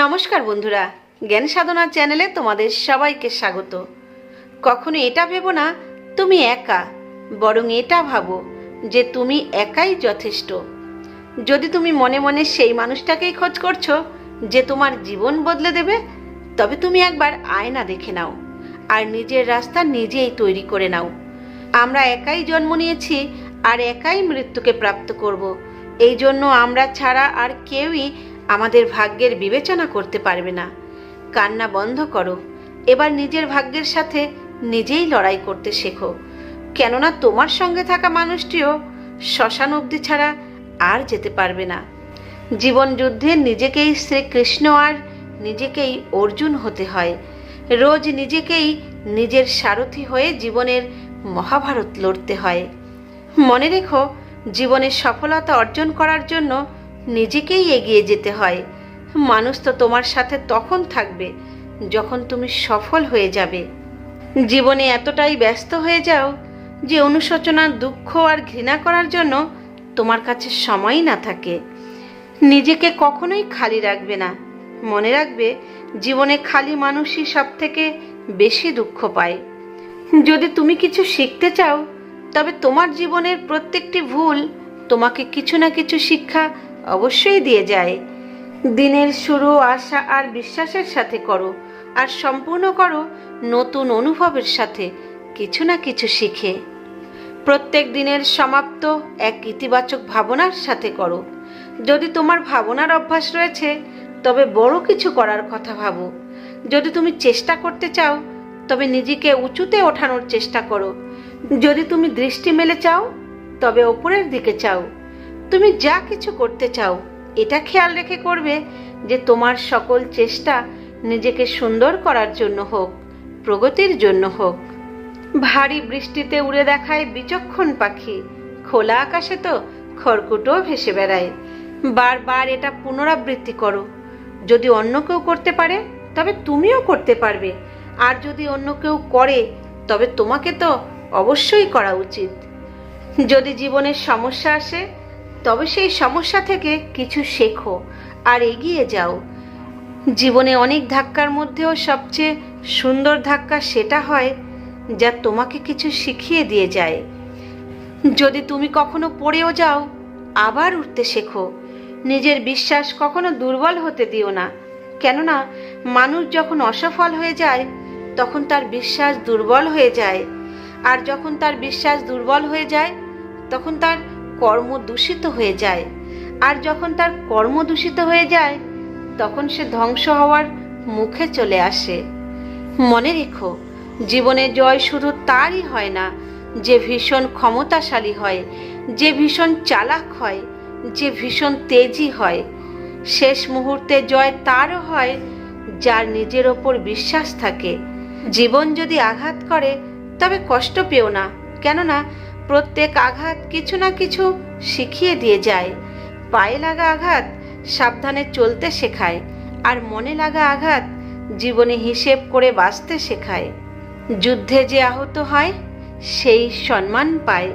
নমস্কার বন্ধুরা, জ্ঞান সাধনা চ্যানেলে তোমাদের সবাইকে স্বাগত। কখনো এটা ভেবো না, তুমি একা, বরং এটা ভাবো যে তুমি একাই যথেষ্ট। যদি তুমি মনে মনে সেই মানুষটাকেই খোঁজ করছ যে তোমার জীবন বদলে দেবে, তবে তুমি একবার আয়না দেখে নাও আর নিজের রাস্তা নিজেই তৈরি করে নাও। আমরা একাই জন্ম নিয়েছি আর একাই মৃত্যুকে প্রাপ্ত করব। এই জন্য আমরা ছাড়া আর কেউই আমাদের ভাগ্যের বিবেচনা করতে পারবে না। কান্না বন্ধ করো। এবার নিজের ভাগ্যের সাথে নিজেই লড়াই করতে শেখো। কেননা তোমার সঙ্গে থাকা মানুষটিও শ্মশান অবধি ছাড়া আর যেতে পারবে না। জীবন যুদ্ধে নিজেকেই শ্রীকৃষ্ণ আর নিজেকেই অর্জুন হতে হয়। রোজ নিজেকেই নিজের সারথি হয়ে জীবনের মহাভারত লড়তে হয়। মনে রেখো জীবনের সফলতা অর্জন করার জন্য নিজেকেই এগিয়ে যেতে হয়। মানুষ তো তোমার সাথে তখন থাকবে, যখন তুমি সফল হয়ে যাবে। জীবনে এতটাই ব্যস্ত হয়ে যাও যে অনুশোচনা, দুঃখ আর ঘৃণা করার জন্য তোমার কাছে সময়ই না থাকে। নিজেকে কখনোই খালি রাখবে না। মনে রাখবে, জীবনে খালি মানুষই সব থেকে বেশি দুঃখ পায়। যদি তুমি কিছু শিখতে চাও, তবে তোমার জীবনের প্রত্যেকটি ভুল তোমাকে কিছু না কিছু শিক্ষা অবশ্যই দিয়ে যায়। দিনের শুরু আশা আর বিশ্বাসের সাথে করো, আর সম্পূর্ণ করো নতুন অনুভবের সাথে, কিছু না কিছু শিখে। প্রত্যেক দিনের সমাপ্ত এক ইতিবাচক ভাবনার সাথে করো। যদি তোমার ভাবনার অভ্যাস রয়েছে, তবে বড় কিছু করার কথা ভাবো। যদি তুমি চেষ্টা করতে চাও, তবে নিজেকে উঁচুতে ওঠানোর চেষ্টা করো। যদি তুমি দৃষ্টি মেলে চাও, তবে ওপরের দিকে চাও। তুমি যা কিছু করতে চাও, এটা খেয়াল রেখে করবে যে তোমার সকল চেষ্টা নিজেকে সুন্দর করার জন্য হোক, প্রগতির জন্য হোক। ভারী বৃষ্টিতে উড়ে দেখায় বিচক্ষণ পাখি, খোলা আকাশে তো খড়কুটো ভেসে বেড়ায়। বারবার এটা পুনরাবৃত্তি করো। যদি অন্য কেউ করতে পারে, তবে তুমিও করতে পারবে। আর যদি অন্য কেউ করে, তবে তোমাকে তো অবশ্যই করা উচিত। যদি জীবনের সমস্যা আসে তবে সেই সমস্যা থেকে কিছু শেখো আর এগিয়ে যাও। জীবনে অনেক ধাক্কার মধ্যেও সবচেয়ে সুন্দর ধাক্কা সেটা হয় যা তোমাকে কিছু শিখিয়ে দিয়ে যায়। যদি তুমি কখনো পড়েও যাও, আবার উঠতে শেখো। নিজের বিশ্বাস কখনো দুর্বল হতে দিও না। কেননা, মানুষ যখন অসফল হয়ে যায়, তখন তার বিশ্বাস দুর্বল হয়ে যায়। আর যখন তার বিশ্বাস দুর্বল হয়ে যায়, তখন তার কর্ম দূষিত হয়ে যায়। আর যখন তার কর্ম দূষিত হয়ে যায়, তখন সে ধ্বংস হওয়ার মুখে চলে আসে। মনে রেখো, জীবনে জয় শুধু তারই হয় না। যে ভীষণ ক্ষমতাশালী হয়, যে ভীষণ চালাক হয়, যে ভীষণ তেজি হয়, শেষ মুহূর্তে জয় তারও হয় যার নিজের ওপর বিশ্বাস থাকে। জীবন যদি আঘাত করে, তবে কষ্ট পেও না। কেননা প্রত্যেক আঘাত কিছু না কিছু শিখিয়ে দিয়ে যায়। পায়ে লাগা আঘাত সাবধানে চলতে শেখায় আর মনে লাগা আঘাত জীবনে হিসেব করে বাঁচতে শেখায়। যুদ্ধে যে আহত হয়, সেই সম্মান পায়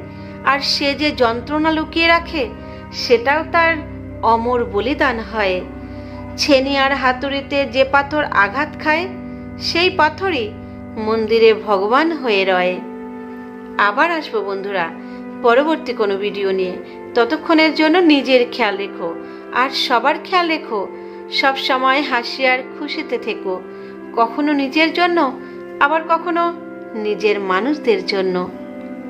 আর সে যে যন্ত্রণা লুকিয়ে রাখে, সেটাও তার অমর বলিদান হয়। ছেনি আর হাতুড়িতে যে পাথর আঘাত খায়, সেই পাথরই মন্দিরে ভগবান হয়ে রয়। আবার আসব বন্ধুরা। পরবর্তী কোনো ভিডিও নিয়ে। ততক্ষণের জন্য নিজের খেয়াল রেখো। আর সবার খেয়াল রেখো, সব সময় হাসি আর খুশিতে থেকো। কখনো নিজের জন্য, আবার কখনো নিজের মানুষদের জন্য।